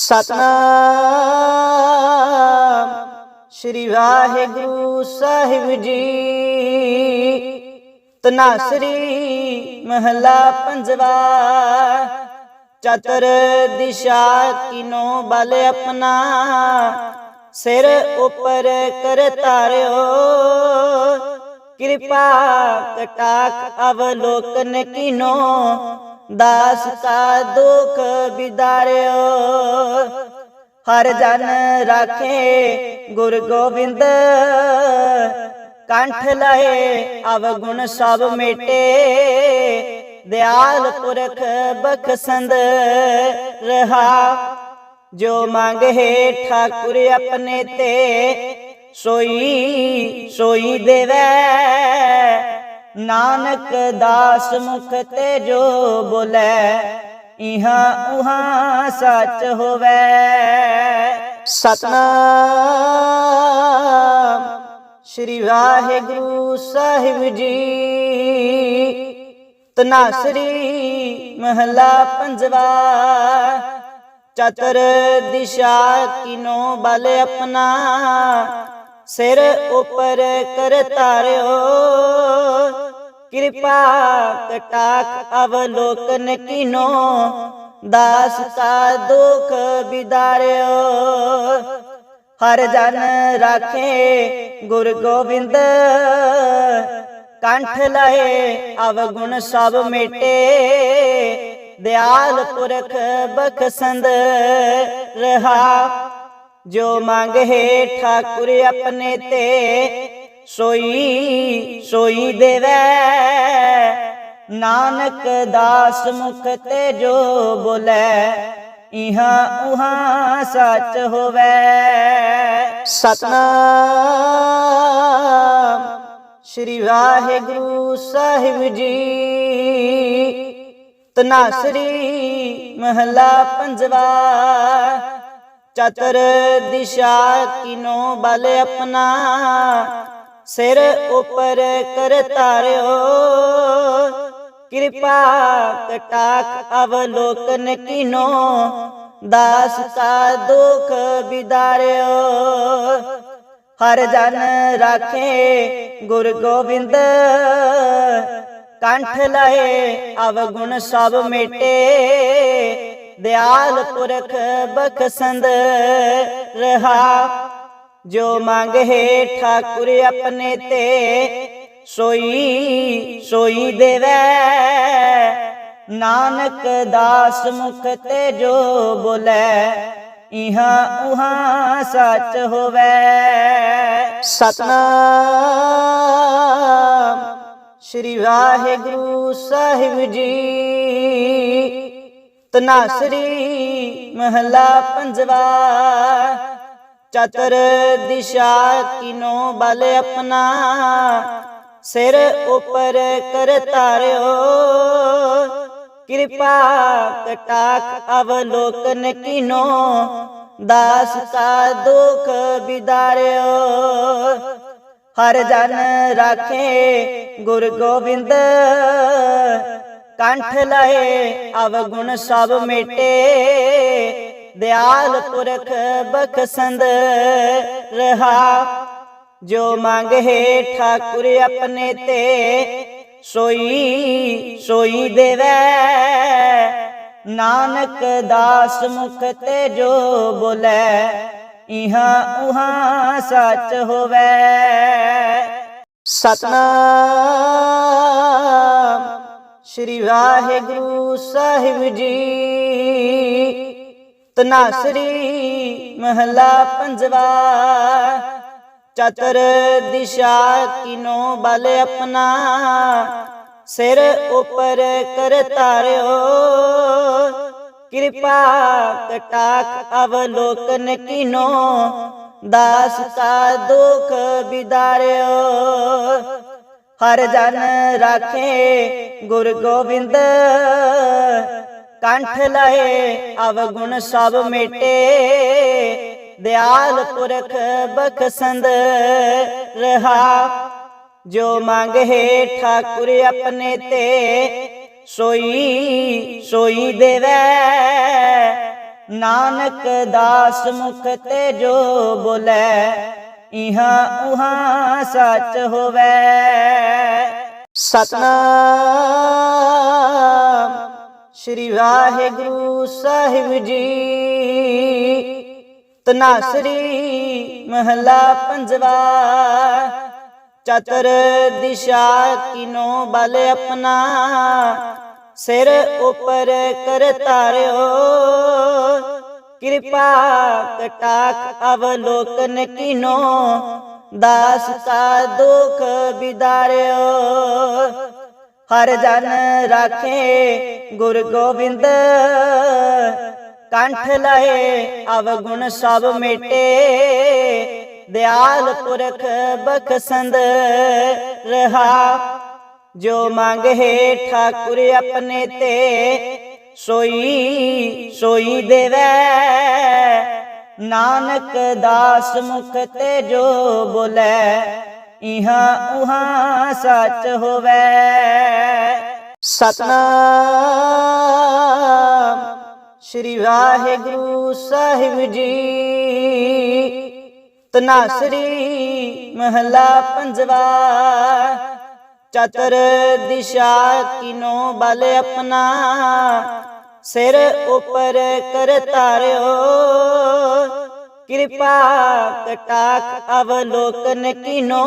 ਸਤਨਾਮ। ਸ੍ਰੀ ਵਾਹਿਗੁਰੂ ਸਾਹਿਬ ਜੀ। ਤਨਾਸਰੀ ਮਹਲਾ ਪੰਜਵਾ। ਚਤਰ ਦਿਸ਼ਾ ਕਿਨੋ ਬਲ ਆਪਣਾ। ਸਿਰ ਉਪਰ ਕਰ ਧਾਰਿਓ। ਕਿਰਪਾ ਕਟਾਕ ਅਵਲੋਕਨ ਕੀਨੋ। ਦਾਸ ਕਾ ਦੁਖ ਵਿਦਾਰਿਓ ਹਰ ਜਨ ਰਾਖੇ ਗੁਰ ਗੋਬਿੰਦ। ਕੰਠ ਲਏ ਅਵਗੁਣ ਸਭ ਮੇਟੇ। ਦਿਆਲ ਪੁਰਖ ਬਖਸੰਦ ਰਹਾ। ਜੋ ਮੰਗੇ ਠਾਕੁਰ ਆਪਣੇ ਤੇ। ਸੋਈ ਸੋਈ ਦੇਵੈ। ਨਾਨਕ ਦਾਸ ਮੁਖ ਤੇ ਜੋ ਬੋਲੇ, ਇਹਾਂ ਉਹਾਂ ਸੱਚ ਹੋਵੇ। ਸਤਨਾਮ। ਸ੍ਰੀ ਵਾਹਿਗੁਰੂ ਸਾਹਿਬ ਜੀ, ਤਨਾਸਰੀ ਮਹਲਾ ਪੰਜਵਾ। ਚਤਰ ਦਿਸ਼ਾ ਕਿਨੋ ਬਲ ਆਪਣਾ, ਸਿਰ ਉਪਰ ਕਰ ਧਾਰਿਓ। ਕਿਰਪਾ ਕਟਾਕ ਅਵਲੋਕਨ ਕੀਨੋ, ਦਾਸ ਕਾ ਦੁਖ ਵਿਦਾਰਿਓ ਹਰ ਜਨ ਰਾਖੇ ਗੁਰ ਗੋਬਿੰਦ, ਕੰਠ ਲਏ ਅਵਗੁਣ ਸਭ ਮੇਟੇ। ਦਿਆਲ ਪੁਰਖ ਬਖਸੰਦ ਰਹਾ, ਜੋ ਮੰਗ ਮੰਗੇ ਠਾਕੁਰ ਆਪਣੇ ਤੇ। ਸੋਈ ਸੋਈ ਦੇਵੈ। ਨਾਨਕ ਦਾਸ ਮੁਖ ਤੇ ਜੋ ਬੋਲੇ, ਇਹਾ ਉਹਾਂ ਸੱਚ ਹੋਵੇ। ਸਤਨਾਮ। ਸ੍ਰੀ ਵਾਹਿਗੁਰੂ ਸਾਹਿਬ ਜੀ। ਤਨਾਸਰੀ ਮਹਲਾ ਪੰਜਵਾ। ਚਤਰ ਦਿਸ਼ਾ ਕਿਨੋ ਬਲ ਆਪਣਾ। ਸਿਰ ਉਪਰ ਕਰ ਧਾਰਿਓ। ਕਿਰਪਾ ਕਟਾਕ ਅਵਲੋਕਨ ਕੀਨੋ। ਦਾਸ ਕਾ ਦੁਖ ਵਿਦਾਰਿਓ ਹਰ ਜਨ ਰਾਖੇ ਗੁਰ ਗੋਬਿੰਦ। ਕੰਠ ਲਏ ਅਵਗੁਣ ਸਭ ਮੇਟੇ। ਦਿਆਲ ਪੁਰਖ ਬਖਸੰਦ ਰਹਾ ਜੋ ਮੰਗ ਮੰਗੇ ਠਾਕੁਰ ਆਪਣੇ ਤੇ, ਸੋਈ ਸੋਈ ਦੇਵੈ। ਨਾਨਕ ਦਾਸ ਮੁਖ ਤੇ ਜੋ ਬੋਲੇ, ਇਹਾਂ ਉਹਾਂ ਸੱਚ ਹੋਵੇ। ਸਤਨਾਮ। ਸ੍ਰੀ ਵਾਹਿਗੁਰੂ ਸਾਹਿਬ ਜੀ। ਤਨਾਸਰੀ ਮਹਲਾ ਪੰਜਵਾ। ਚਤਰ ਦਿਸ਼ਾ ਕਿਨੋ ਬਲ ਆਪਣਾ? ਸਿਰ ਉਪਰ ਕਰ ਧਾਰਿਓ। ਕਿਰਪਾ ਕਟਾਕ ਅਵਲੋਕਨ ਕੀਨੋ? ਦਾਸ ਕਾ ਦੁਖ ਬਿਦਾਰਿਓ। ਹਰ ਜਨ ਰਾਖੇ ਗੁਰ ਗੋਬਿੰਦ। ਕੰਠ ਲਏ ਅਵਗੁਣ ਸਭ ਮੇਟੇ। ਦਿਆਲ ਪੁਰਖ ਬਖਸੰਦ ਰਹਾ। ਜੋ ਮੰਗੇ ਠਾਕੁਰ ਆਪਣੇ ਤੇ, ਸੋਈ ਸੋਈ ਦੇਵੈ। ਨਾਨਕ ਦਾਸ ਮੁਖ ਤੇ ਜੋ ਬੋਲੇ, ਇਹਾਂ ਉਹਾਂ ਸੱਚ ਹੋਵੇ। ਸਤਨਾਮ, ਸ੍ਰੀ ਵਾਹਿਗੁਰੂ ਸਾਹਿਬ ਜੀ। ਤਨਾਸਰੀ ਮਹਲਾ ਪੰਜਵਾ। ਚਤਰ ਦਿਸ਼ਾ ਕਿਨੋ ਬਲ ਆਪਣਾ। ਸਿਰ ਉਪਰ ਕਰ ਧਾਰਿਓ ਕਿਰਪਾ ਕਟਾਕ ਅਵਲੋਕਨ ਕਿਨੋ। ਦਾਸ ਕਾ ਦੁਖ ਵਿਦਾਰਿਓ ਹਰ ਜਨ ਰਾਖੇ ਗੁਰ ਗੋਬਿੰਦ। ਕੰਠ ਲਏ, ਅਵਗੁਣ ਸਭ ਮੇਟੇ। ਦਿਆਲ ਪੁਰਖ ਬਖਸੰਦ ਰਹਾ, ਜੋ ਮੰਗੇ ਠਾਕੁਰ ਆਪਣੇ ਤੇ। ਸੋਈ ਸੋਈ ਦੇਵੈ, ਨਾਨਕ ਦਾਸ ਮੁਖ ਤੇ ਜੋ ਬੋਲੇ, ਇਹਾਂ ਉਹਾਂ ਸੱਚ ਹੋਵੇ। ਸਤਨਾਮ। ਸ੍ਰੀ ਵਾਹਿਗੁਰੂ ਸਾਹਿਬ ਜੀ। ਤਨਾਸਰੀ ਮਹਲਾ ਪੰਜਵਾ। ਚਤਰ ਦਿਸ਼ਾ ਕਿਨੋ ਬਲ ਆਪਣਾ। ਸਿਰ ਉਪਰ ਕਰ ਧਾਰਿਓ। ਕਿਰਪਾ ਕਟਾਕ ਅਵਲੋਕਨ ਕਿਨੋ। ਦਾਸ ਕਾ ਦੁਖ ਬਿਦਾਰਿਓ। ਹਰ ਜਨ ਰਾਖੇ ਗੁਰ ਗੋਬਿੰਦ। ਕੰਠ ਲਏ ਅਵਗੁਣ ਸਭ ਮੇਟੇ। ਦਿਆਲ ਪੁਰਖ ਬਖਸੰਦ ਰਹਾ। ਜੋ ਮੰਗੇ ਠਾਕੁਰ ਆਪਣੇ ਤੇ ਸੋਈ ਸੋਈ ਦੇਵੈ। ਨਾਨਕ ਦਾਸ ਮੁਖ ਤੇ ਜੋ ਬੋਲੇ ਇਹਾਂ ਉਹਾਂ ਸੱਚ ਹੋਵੇ। ਸਤਨਾਮ ਸ੍ਰੀ ਵਾਹਿਗੁਰੂ ਸਾਹਿਬ ਜੀ। ਤਨਾਸਰੀ ਮਹਲਾ ਪੰਜਵਾ, ਚਤਰ ਦਿਸ਼ਾ ਕਿਨੋ ਬਲ ਆਪਣਾ, ਸਿਰ ਉਪਰ ਕਰ ਧਾਰਿਓ ਕਿਰਪਾ ਕਟਾਕ ਅਵਲੋਕਨ ਕਿਨੋ,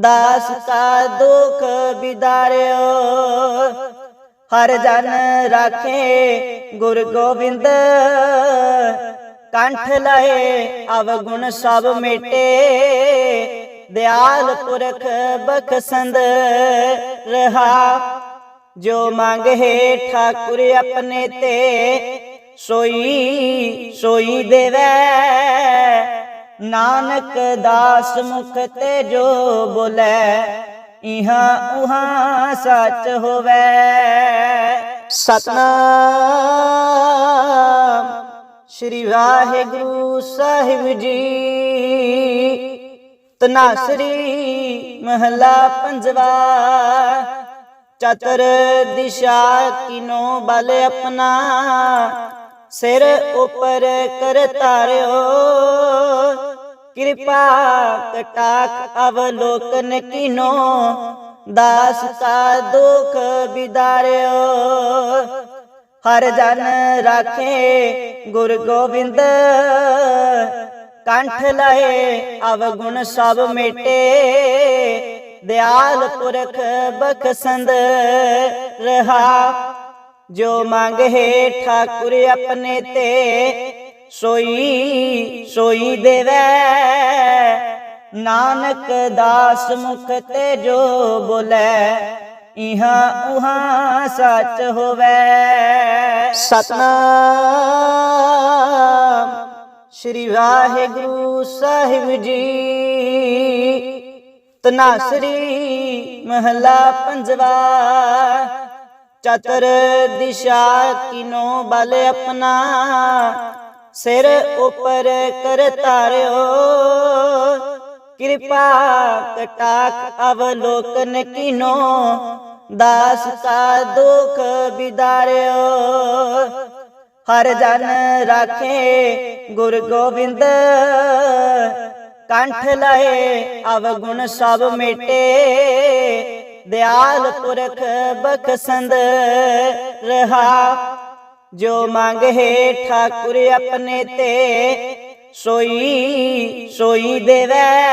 ਦਾਸ ਕਾ ਦੁਖ ਵਿਦਾਰਿਓ ਹਰ ਜਨ ਰਾਖੇ ਗੁਰ ਗੋਬਿੰਦ, ਕੰਠ ਲਏ ਅਵਗੁਣ ਸਭ ਮੇਟੇ। ਦਿਆਲ ਪੁਰਖ ਬਖਸੰਦ ਰਹਾ, ਜੋ ਮੰਗ ਮੰਗੇ ਠਾਕੁਰ ਆਪਣੇ ਤੇ। ਸੋਈ ਸੋਈ ਦੇਵੈ। ਨਾਨਕ ਦਾਸ ਮੁਖ ਤੇ ਜੋ ਬੋਲੇ, ਇਹਾ ਉਹਾਂ ਸੱਚ ਹੋਵੇ। ਸਤਨਾਮ। ਸ੍ਰੀ ਵਾਹਿਗੁਰੂ ਸਾਹਿਬ ਜੀ। ਤਨਾਸਰੀ ਮਹਲਾ ਪੰਜਵਾ। ਚਤਰ ਦਿਸ਼ਾ ਕਿਨੋ ਬਲ ਆਪਣਾ। ਸਿਰ ਉਪਰ ਕਰ ਧਾਰਿਓ। ਕਿਰਪਾ ਕਟਾਕ ਅਵਲੋਕਨ ਕਿਨੋ। ਦਾਸ ਕਾ ਦੁਖ ਵਿਦਾਰਿਓ ਹਰ ਜਨ ਰਾਖੇ ਗੁਰ ਗੋਬਿੰਦ। ਕੰਠ ਲਏ ਅਵਗੁਣ ਸਭ ਮੇਟੇ। ਦਿਆਲ ਪੁਰਖ ਬਖਸੰਦ ਰਹਾ ਜੋ ਮੰਗੇ ਠਾਕੁਰ ਆਪਣੇ ਤੇ ਸੋਈ ਸੋਈ ਦੇਵੈ। ਨਾਨਕ ਦਾਸ ਮੁਖ ਤੇ ਜੋ ਬੋਲੇ ਇਹਾਂ ਉਹਾਂ ਸੱਚ ਹੋਵੇ। ਸਤਨਾਮ ਸ੍ਰੀ ਵਾਹਿਗੁਰੂ ਸਾਹਿਬ ਜੀ। ਤਨਾਸਰੀ ਮਹਲਾ ਪੰਜਵਾ। ਚਤਰ ਦਿਸ਼ਾ ਕਿਨੋ ਬਲ ਆਪਣਾ? ਸਿਰ ਉਪਰ ਕਰ ਧਾਰਿਓ। ਕਿਰਪਾ ਕਟਾਕ ਅਵਲੋਕਨ ਕਿਨੋ? ਦਾਸ ਕਾ ਦੁਖ ਬਿਦਾਰਿਓ। ਹਰ ਜਨ ਰਾਖੇ ਗੁਰ ਗੋਬਿੰਦ। ਕੰਠ ਲਏ ਅਵਗੁਣ ਸਭ ਮੇਟੇ। ਦਿਆਲ ਪੁਰਖ ਬਖਸੰਦ ਰਹਾ। ਜੋ ਮੰਗੇ ਠਾਕੁਰ ਆਪਣੇ ਤੇ, ਸੋਈ ਸੋਈ ਦੇਵੈ।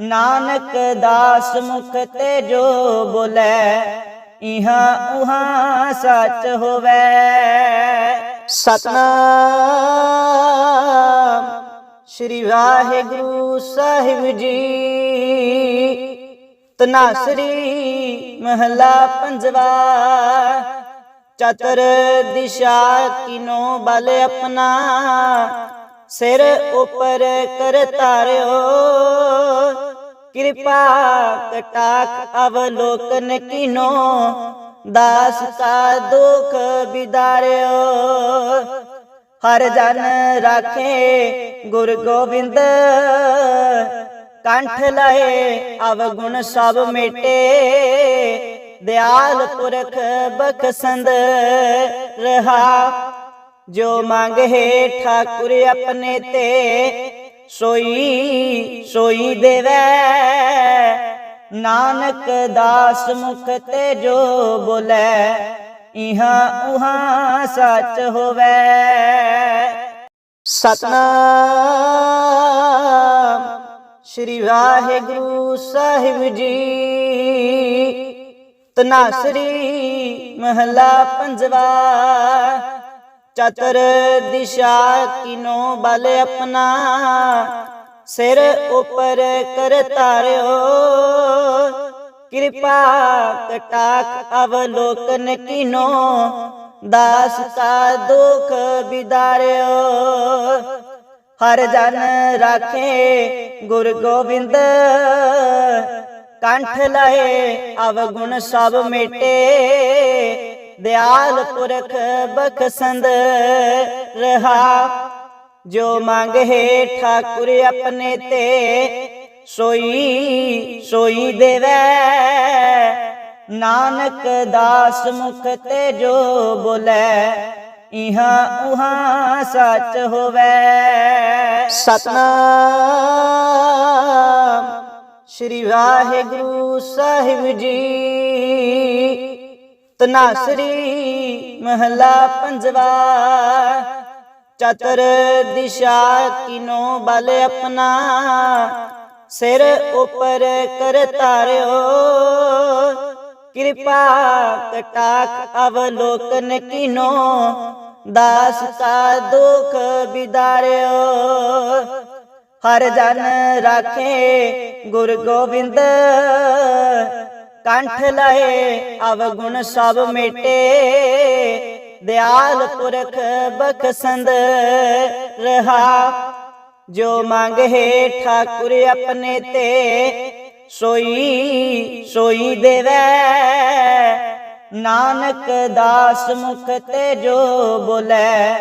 ਨਾਨਕ ਦਾਸ ਮੁਖ ਤੇ ਜੋ ਬੋਲੇ, ਇਹਾਂ ਉਹਾਂ ਸੱਚ ਹੋਵੇ। ਸਤਨਾਮ। ਸ੍ਰੀ ਵਾਹਿਗੁਰੂ ਸਾਹਿਬ ਜੀ। ਤਨਾਸਰੀ ਮਹਲਾ ਪੰਜਵਾ। ਚਤਰ ਦਿਸ਼ਾ ਕਿਨੋ ਬਲ ਆਪਣਾ। ਸਿਰ ਉਪਰ ਕਰ ਧਾਰਿਓ। ਕਿਰਪਾ ਕਟਾਕ ਅਵਲੋਕਨ ਕਿਨੋ। ਦਾਸ ਕਾ ਦੁਖ ਵਿਦਾਰਿਓ ਹਰ ਜਨ ਰਾਖੇ ਗੁਰ ਗੋਬਿੰਦ। ਕੰਠ ਲਏ ਅਵਗੁਣ ਸਭ ਮੇਟੇ। ਦਿਆਲ ਪੁਰਖ ਬਖਸੰਦ ਰਹਾ, ਜੋ ਮੰਗੇ ਠਾਕੁਰ ਆਪਣੇ ਤੇ। ਸੋਈ ਸੋਈ ਦੇਵੈ, ਨਾਨਕ ਦਾਸ ਮੁਖ ਤੇ ਜੋ ਬੋਲੇ, ਇਹਾਂ ਉਹਾਂ ਸੱਚ ਹੋਵੇ। ਸਤਨਾਮ। ਸ੍ਰੀ ਵਾਹਿਗੁਰੂ ਸਾਹਿਬ ਜੀ। ਤਨਾਸਰੀ ਮਹਲਾ ਪੰਜਵਾ। ਚਤਰ ਦਿਸ਼ਾ ਕਿਨੋ ਬਲ ਆਪਣਾ। ਸਿਰ ਉਪਰ ਕਰ ਧਾਰਿਓ। ਕਿਰਪਾ ਕਟਾਕ ਅਵਲੋਕਨ ਕਿਨੋ। ਦਾਸ ਕਾ ਦੁਖ ਬਿਦਾਰਿਓ। ਹਰ ਜਨ ਰਾਖੇ, ਗੁਰ ਗੋਬਿੰਦ। ਕੰਠ ਲਏ ਅਵਗੁਣ ਸਭ ਮੇਟੇ, ਦਿਆਲ ਪੁਰਖ ਬਖਸੰਦ ਰਹਾ। ਜੋ ਮੰਗੇ ਠਾਕੁਰ ਆਪਣੇ ਤੇ, ਸੋਈ ਸੋਈ ਦੇਵੈ। ਨਾਨਕ ਦਾਸ ਮੁਖ ਤੇ ਜੋ ਬੋਲੇ ਇਹਾਂ ਉਹਾਂ ਸੱਚ ਹੋਵੇ। ਸਤਨਾਮ। ਸ੍ਰੀ ਵਾਹਿਗੁਰੂ ਸਾਹਿਬ ਜੀ ਤਨਾਸਰੀ ਮਹਲਾ ਪੰਜਵਾ ਚਤਰ ਦਿਸ਼ਾ ਕਿਨੋ ਬਲ ਆਪਣਾ ਸਿਰ ਉਪਰ ਕਰ ਧਾਰਿਓ ਕਿਰਪਾ ਕਟਾਕ ਅਵਲੋਕਨ ਕਿਨੋ, ਦਾਸ ਕਾ ਦੁਖ ਵਿਦਾਰਿਓ ਹਰ ਜਨ ਰਾਖੇ ਗੁਰ ਗੋਬਿੰਦ, ਕੰਠ ਲਏ ਅਵਗੁਣ ਸਭ ਮੇਟੇ। ਦਿਆਲ ਪੁਰਖ ਬਖਸੰਦ ਰਹਾ, ਜੋ ਮੰਗ ਮੰਗੇ ਠਾਕੁਰ ਆਪਣੇ ਤੇ। ਸੋਈ ਸੋਈ ਦੇਵੈ। ਨਾਨਕ ਦਾਸ ਮੁਖ ਤੇ ਜੋ ਬੋਲੇ,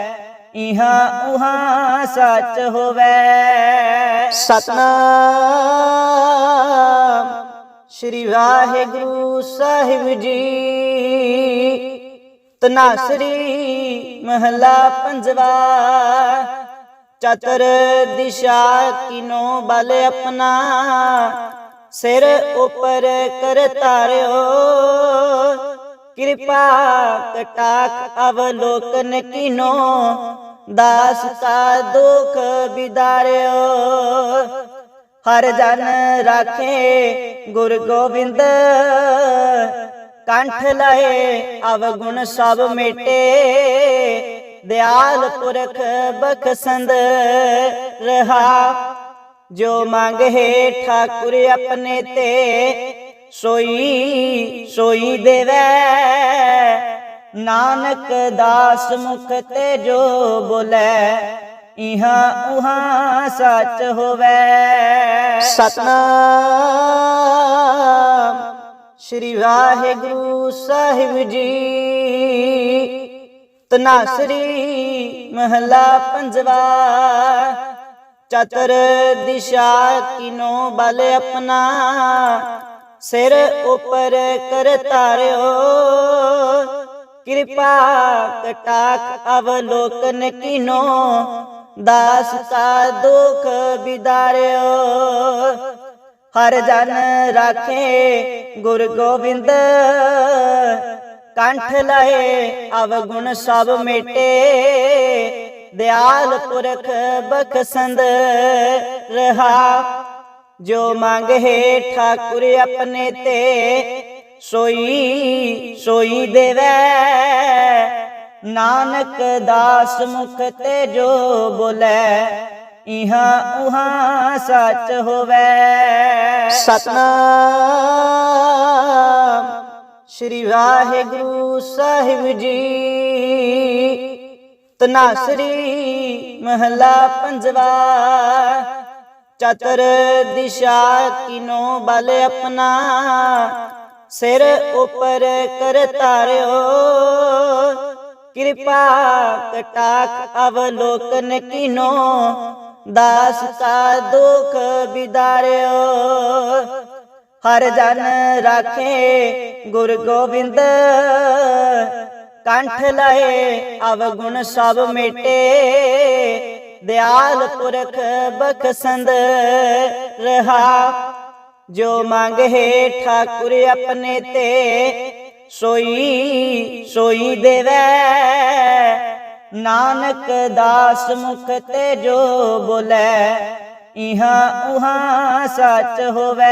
ਇਹਾ ਉਹਾਂ ਸੱਚ ਹੋਵੇ। ਸਤਨਾਮ। ਸ੍ਰੀ ਵਾਹਿਗੁਰੂ ਸਾਹਿਬ ਜੀ। ਤਨਾਸਰੀ ਮਹਲਾ ਪੰਜਵਾ। ਚਤਰ ਦਿਸ਼ਾ ਕਿਨੋ ਬਲ ਆਪਣਾ। ਸਿਰ ਉਪਰ ਕਰ ਧਾਰਿਓ। ਕਿਰਪਾ ਕਟਾਕ ਅਵਲੋਕਨ ਕਿਨੋ। ਦਾਸ ਕਾ ਦੁਖ ਵਿਦਾਰਿਓ ਹਰ ਜਨ ਰਾਖੇ ਗੁਰ ਗੋਬਿੰਦ। ਕੰਠ ਲਏ ਅਵਗੁਣ ਸਭ ਮੇਟੇ। ਦਿਆਲ ਪੁਰਖ ਬਖਸੰਦ ਰਹਾ ਜੋ ਮੰਗੇ ਠਾਕੁਰ ਆਪਣੇ ਤੇ ਸੋਈ ਸੋਈ ਦੇਵੈ। ਨਾਨਕ ਦਾਸ ਮੁਖ ਤੇ ਜੋ ਬੋਲੇ ਇਹਾਂ ਉਹਾਂ ਸੱਚ ਹੋਵੇ। ਸਤਨਾਮ। ਸ੍ਰੀ ਵਾਹਿਗੁਰੂ ਸਾਹਿਬ ਜੀ। ਤਨਾਸਰੀ ਮਹਲਾ ਪੰਜਵਾ। ਚਤਰ ਦਿਸ਼ਾ ਕਿਨੋ ਬਲ ਆਪਣਾ? ਸਿਰ ਉਪਰ ਕਰ ਧਾਰਿਓ। ਕਿਰਪਾ ਕਟਾਕ ਅਵਲੋਕਨ ਕਿਨੋ? ਦਾਸ ਕਾ ਦੁਖ ਬਿਦਾਰਿਓ। ਹਰ ਜਨ ਰਾਖੇ ਗੁਰ ਗੋਬਿੰਦ। ਕੰਠ ਲਏ ਅਵਗੁਣ ਸਭ ਮੇਟੇ। ਦਿਆਲ ਪੁਰਖ ਬਖਸੰਦ ਰਹਾ। ਜੋ ਮੰਗ ਮੰਗੇ ਠਾਕੁਰ ਆਪਣੇ ਤੇ, ਸੋਈ ਸੋਈ ਦੇਵੈ। ਨਾਨਕ ਦਾਸ ਮੁਖ ਤੇ ਜੋ ਬੋਲੇ, ਇਹਾ ਉਹਾਂ ਸੱਚ ਹੋਵੇ। ਸਤਨਾਮ। ਸ੍ਰੀ ਵਾਹਿਗੁਰੂ ਸਾਹਿਬ ਜੀ। ਤਨਾਸਰੀ ਮਹਲਾ ਪੰਜਵਾ। ਚਤਰ ਦਿਸ਼ਾ ਕਿਨੋ ਬਲ ਆਪਣਾ। ਸਿਰ ਉਪਰ ਕਰ ਧਾਰਿਓ। ਕਿਰਪਾ ਕਟਾਕ ਅਵਲੋਕਨ ਕਿਨੋ। ਦਾਸ ਕਾ ਦੁਖ ਵਿਦਾਰਿਓ ਹਰ ਜਨ ਰਾਖੇ ਗੁਰ ਗੋਬਿੰਦ। ਕੰਠ ਲਏ ਅਵਗੁਣ ਸਭ ਮੇਟੇ। ਦਿਆਲ ਪੁਰਖ ਬਖਸੰਦ ਰਹਾ, ਜੋ ਮੰਗੇ ਠਾਕੁਰ ਆਪਣੇ ਤੇ। ਸੋਈ ਸੋਈ ਦੇਵੈ, ਨਾਨਕ ਦਾਸ ਮੁਖ ਤੇ ਜੋ ਬੋਲੇ, ਇਹਾਂ ਉਹਾਂ ਸੱਚ ਹੋਵੇ।